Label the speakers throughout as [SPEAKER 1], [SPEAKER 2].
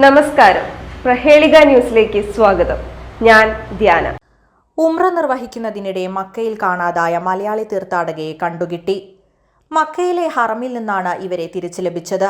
[SPEAKER 1] നമസ്കാരം. പ്രഹേളിക ന്യൂസിലേക്ക് സ്വാഗതം. ഞാൻ ധ്യാന.
[SPEAKER 2] ഉമ്ര നിർവഹിക്കുന്നതിനിടെ മക്കയിൽ കാണാതായ മലയാളി തീർത്ഥാടകയെ കണ്ടുകിട്ടി. മക്കയിലെ ഹറമിൽ നിന്നാണ് ഇവരെ തിരിച്ചു ലഭിച്ചത്.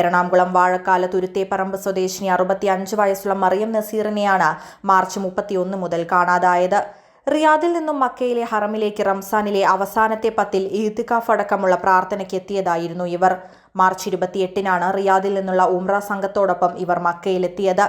[SPEAKER 2] എറണാകുളം വാഴക്കാല തുരുത്തേപ്പറമ്പ് സ്വദേശിനി അറുപത്തി അഞ്ച് വയസ്സുള്ള മറിയം നസീറിനെയാണ് മാർച്ച് മുപ്പത്തിയൊന്ന് മുതൽ കാണാതായത്. റിയാദിൽ നിന്നും മക്കയിലെ ഹറമിലേക്ക് റംസാനിലെ അവസാനത്തെ പത്തിൽ ഈത്തിക്കാഫ് അടക്കമുള്ള പ്രാർത്ഥനയ്ക്ക് എത്തിയതായിരുന്നു ഇവർ. മാർച്ച് ഇരുപത്തിയെട്ടിനാണ് റിയാദിൽ നിന്നുള്ള ഉംറ സംഘത്തോടൊപ്പം ഇവർ മക്കയിലെത്തിയത്.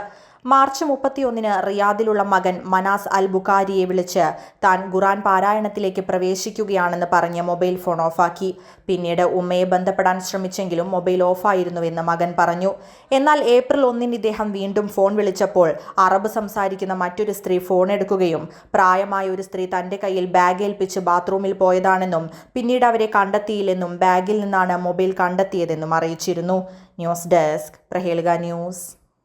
[SPEAKER 2] മാർച്ച് മുപ്പത്തിയൊന്നിന് റിയാദിലുള്ള മകൻ മനാസ് അൽ ബുഖാരിയെ വിളിച്ച് താൻ ഖുറാൻ പാരായണത്തിലേക്ക് പ്രവേശിക്കുകയാണെന്ന് പറഞ്ഞ് മൊബൈൽ ഫോൺ ഓഫാക്കി. പിന്നീട് ഉമ്മയെ ബന്ധപ്പെടാൻ ശ്രമിച്ചെങ്കിലും മൊബൈൽ ഓഫായിരുന്നുവെന്ന് മകൻ പറഞ്ഞു. എന്നാൽ ഏപ്രിൽ ഒന്നിന് ഇദ്ദേഹം വീണ്ടും ഫോൺ വിളിച്ചപ്പോൾ അറബ് സംസാരിക്കുന്ന മറ്റൊരു സ്ത്രീ ഫോൺ എടുക്കുകയും പ്രായമായ ഒരു സ്ത്രീ തന്റെ കയ്യിൽ ബാഗ് ഏൽപ്പിച്ച് ബാത്റൂമിൽ പോയതാണെന്നും പിന്നീട് അവരെ കണ്ടെത്തിയില്ലെന്നും ബാഗിൽ നിന്നാണ് മൊബൈൽ കണ്ടെത്തിയതെന്നും അറിയിച്ചിരുന്നു. News desk Prahelika news.